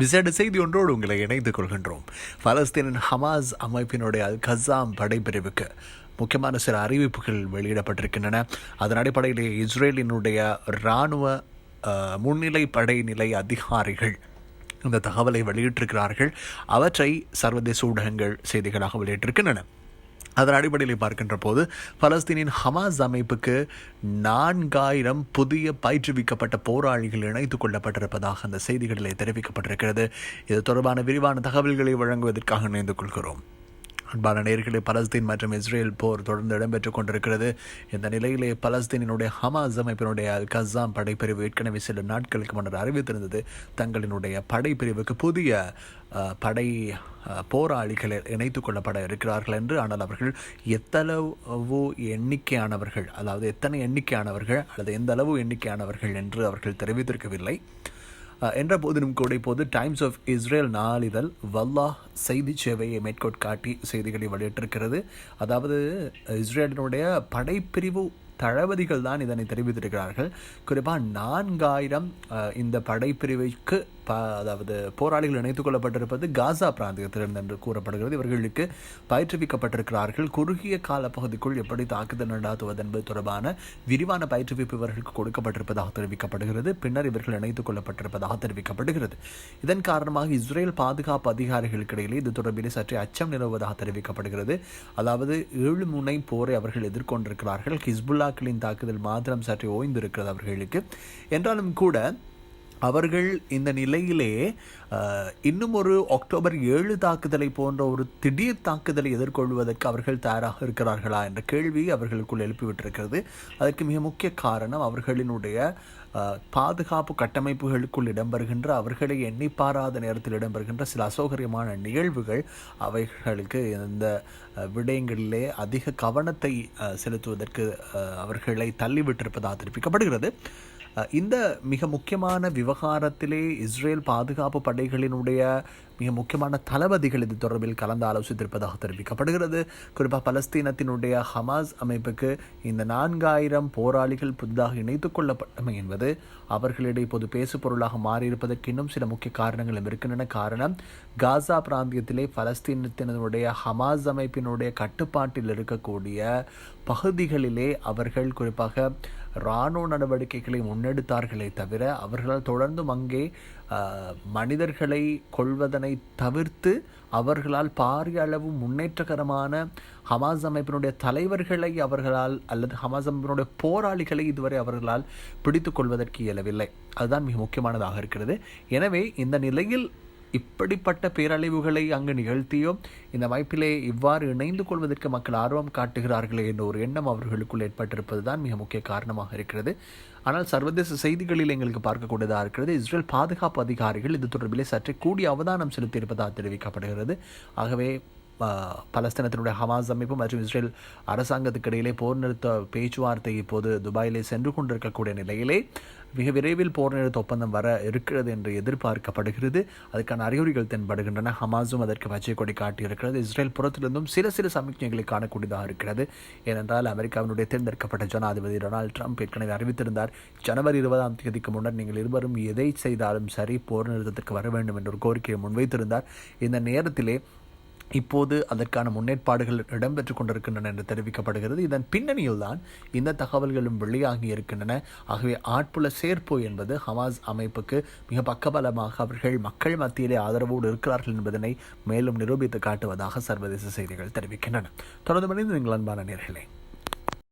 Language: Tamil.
விசேட செய்தி ஒன்றோடு உங்களை இணைத்துக் கொள்கின்றோம். பலஸ்தீனின் ஹமாஸ் அமைப்பினுடைய அல் கசாம் படைப்பிரிவுக்கு முக்கியமான சில அறிவிப்புகள் வெளியிடப்பட்டிருக்கின்றன. அதன் அடிப்படையிலேயே இஸ்ரேலினுடைய இராணுவ முன்னிலை படைநிலை அதிகாரிகள் இந்த தகவலை வெளியிட்டிருக்கிறார்கள். அவற்றை சர்வதேச ஊடகங்கள் செய்திகளாக வெளியிட்டிருக்கின்றன. அதன் அடிப்படையில் பார்க்கின்ற போது பலஸ்தீனின் ஹமாஸ் அமைப்புக்கு நான்காயிரம் புதிய பயிற்றுவிக்கப்பட்ட போராளிகள் இணைத்துக் கொள்ளப்பட்டிருப்பதாக அந்த செய்திகளிலே தெரிவிக்கப்பட்டிருக்கிறது. இது தொடர்பான விரிவான தகவல்களை வழங்குவதற்காக இணைந்து கொள்கிறோம். அன்பான நேர்களே பலஸ்தீன் மற்றும் இஸ்ரேல் போர் தொடர்ந்து இடம்பெற்றுக் கொண்டிருக்கிறது. இந்த நிலையிலே பலஸ்தீனினுடைய ஹமாஸ் அமைப்பினுடைய அல் கசாம் படைப்பிரிவு ஏற்கனவே சில நாட்களுக்கு முன்னர் அறிவித்திருந்தது. தங்களினுடைய படைப்பிரிவுக்கு புதிய படை போராளிகளை இணைத்து கொள்ளப்பட இருக்கிறார்கள் என்று ஆனால் அவர்கள் எத்தளவு எண்ணிக்கையானவர்கள் அதாவது எத்தனை எண்ணிக்கையானவர்கள் அல்லது எந்த அளவு எண்ணிக்கையானவர்கள் என்று அவர்கள் தெரிவித்திருக்கவில்லை. என்ற போதிலும் கூட இப்போது டைம்ஸ் ஆஃப் இஸ்ரேல் நாளிதழ் வல்லாஹ் செய்தி சேவையை மேற்கோட்காட்டி செய்திகளை வெளியிட்டிருக்கிறது. அதாவது இஸ்ரேலினுடைய படைப்பிரிவு தளபதிகள் தான் இதனை தெரிவித்திருக்கிறார்கள். குறிப்பாக நான்காயிரம் இந்த படைப்பிரிவுக்கு ப அதாவது போராளிகள் இணைத்துக் கொள்ளப்பட்டிருப்பது காசா பிராந்தியத்திலிருந்து என்று கூறப்படுகிறது. இவர்களுக்கு பயிற்றுவிக்கப்பட்டிருக்கிறார்கள். குறுகிய கால பகுதிக்குள் எப்படி தாக்குதல் நடாத்துவது என்பது தொடர்பான விரிவான பயிற்றுவிப்பு இவர்களுக்கு கொடுக்கப்பட்டிருப்பதாக தெரிவிக்கப்படுகிறது. பின்னர் இவர்கள் இணைத்துக் கொள்ளப்பட்டிருப்பதாக தெரிவிக்கப்படுகிறது. இதன் காரணமாக இஸ்ரேல் பாதுகாப்பு அதிகாரிகளுக்கு இடையிலே இது தொடர்பிலே சற்றே அச்சம் நிலவுவதாக தெரிவிக்கப்படுகிறது. அதாவது ஏழு முனை போரை அவர்கள் எதிர்கொண்டிருக்கிறார்கள். ஹிஸ்புல்லாக்களின் தாக்குதல் மாத்திரம் சற்றே ஓய்ந்திருக்கிறது அவர்களுக்கு. என்றாலும் கூட அவர்கள் இந்த நிலையிலே இன்னும் ஒரு அக்டோபர் ஏழு தாக்குதலை போன்ற ஒரு திடீர் தாக்குதலை எதிர்கொள்வதற்கு அவர்கள் தயாராக இருக்கிறார்களா என்ற கேள்வி அவர்களுக்குள் எழுப்பிவிட்டிருக்கிறது. அதற்கு மிக முக்கிய காரணம் அவர்களினுடைய பாதுகாப்பு கட்டமைப்புகளுக்குள் இடம்பெறுகின்ற அவர்களை எண்ணி பாராத நேரத்தில் இடம்பெறுகின்ற சில அசௌகரியமான நிகழ்வுகள் அவைகளுக்கு இந்த விடயங்களிலே அதிக கவனத்தை செலுத்துவதற்கு அவர்களை தள்ளிவிட்டிருப்பதாக தெரிவிக்கப்படுகிறது. இந்த மிக முக்கியமான விவகாரத்திலே இஸ்ரேல் பாதுகாப்பு படைகளினுடைய மிக முக்கியமான தளபதிகள் இது தொடர்பில் கலந்து ஆலோசித்திருப்பதாக தெரிவிக்கப்படுகிறது. குறிப்பாக பலஸ்தீனத்தினுடைய ஹமாஸ் அமைப்புக்கு இந்த நான்காயிரம் போராளிகள் புதிதாக இணைத்துக் கொள்ளப்பட்டமை என்பது அவர்களிடையே இப்போது பேசு பொருளாக மாறியிருப்பதற்கு இன்னும் சில முக்கிய காரணங்களும் இருக்கின்றன. காரணம் காசா பிராந்தியத்திலே பலஸ்தீனத்தினுடைய ஹமாஸ் அமைப்பினுடைய கட்டுப்பாட்டில் இருக்கக்கூடிய பகுதிகளிலே அவர்கள் குறிப்பாக இராணுவ நடவடிக்கைகளை முன்னெடுத்தார்களே தவிர அவர்களால் தொடர்ந்தும் அங்கே மனிதர்களை கொள்வதனை தவிர்த்து அவர்களால் பாரிய அளவு முன்னேற்றகரமான ஹமாஸ் அமைப்பினுடைய தலைவர்களை அவர்களால் அல்லது ஹமாஸ் அமைப்பினுடைய போராளிகளை இதுவரை அவர்களால் பிடித்து கொள்வதற்கு இயலவில்லை. அதுதான் மிக முக்கியமானதாக இருக்கிறது. எனவே இந்த நிலையில் இப்படிப்பட்ட பேரழிவுகளை அங்கு நிகழ்த்தியோ இந்த அமைப்பிலே இவ்வாறு இணைந்து கொள்வதற்கு மக்கள் ஆர்வம் காட்டுகிறார்களே என்ற ஒரு எண்ணம் அவர்களுக்குள் ஏற்பட்டிருப்பது தான் மிக முக்கிய காரணமாக இருக்கிறது. ஆனால் சர்வதேச செய்திகளில் எங்களுக்கு பார்க்கக்கூடியதாக இருக்கிறது. இஸ்ரேல் பாதுகாப்பு அதிகாரிகள் இது தொடர்பிலே சற்றே கூடிய அவதானம் செலுத்தியிருப்பதாக தெரிவிக்கப்படுகிறது. ஆகவே பலஸ்தீனத்தினுடைய ஹமாஸ் அமைப்பு மற்றும் இஸ்ரேல் அரசாங்கத்துக்கு இடையிலே போர் நிறுத்த பேச்சுவார்த்தை இப்போது துபாயிலே சென்று கொண்டிருக்கக்கூடிய நிலையிலே மிக விரைவில் போர் நிறுத்த ஒப்பந்தம் வர இருக்கிறது என்று எதிர்பார்க்கப்படுகிறது. அதுக்கான அறிகுறிகள் தென்படுகின்றன. ஹமாஸும் அதற்கு பச்சை கொடி காட்டியிருக்கிறது. இஸ்ரேல் புறத்திலிருந்தும் சில சில சமிக்ஞைகளை காணக்கூடியதாக இருக்கிறது. ஏனென்றால் அமெரிக்காவினுடைய தேர்ந்தெடுக்கப்பட்ட ஜனாதிபதி டொனால்ட் ட்ரம்ப் ஏற்கனவே அறிவித்திருந்தார். ஜனவரி இருபதாம் தேதிக்கு முன்னர் நீங்கள் இருவரும் எதை செய்தாலும் சரி போர் நிறுத்தத்திற்கு வர வேண்டும் என்ற ஒரு கோரிக்கையை முன்வைத்திருந்தார். இந்த நேரத்திலே இப்போது அதற்கான முன்னேற்பாடுகள் இடம்பெற்றுக் கொண்டிருக்கின்றன என்று தெரிவிக்கப்படுகிறது. இதன் பின்னணியில் தான் இந்த தகவல்களும் வெளியாகி இருக்கின்றன. ஆகவே ஆட்புல சேர்ப்பு என்பது ஹமாஸ் அமைப்புக்கு மிக பக்கபலமாக அவர்கள் மக்கள் மத்தியிலே ஆதரவோடு இருக்கிறார்கள் என்பதனை மேலும் நிரூபித்து காட்டுவதாக சர்வதேச செய்திகள் தெரிவிக்கின்றன. தொடர்ந்து மனித நீங்கள் அன்பான நேர்களே.